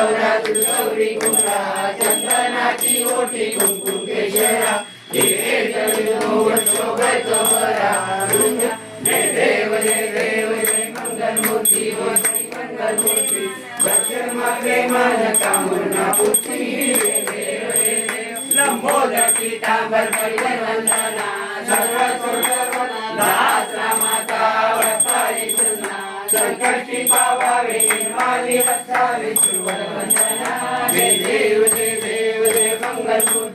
गौरा तू गौरी कुंभरा चंदनाची ओटी कुंकुम केशरा दिवे जळलो शोभे कमरा जय देव जय देव जय मंगल मूर्ती हो मंगल मूर्ती भक्तन मागे मन कामना पुत्री लंबोदकी तांबर परिवर वंदना सर्व माता वतारी सुना संकट पावा वे निर्माली वत्सा विश्वरा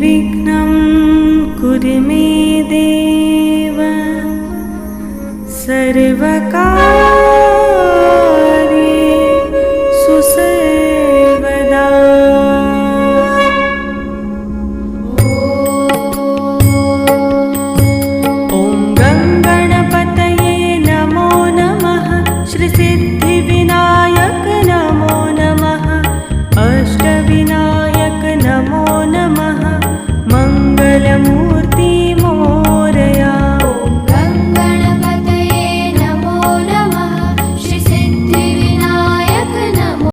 विघ्नं कुरु मे देव सर्वका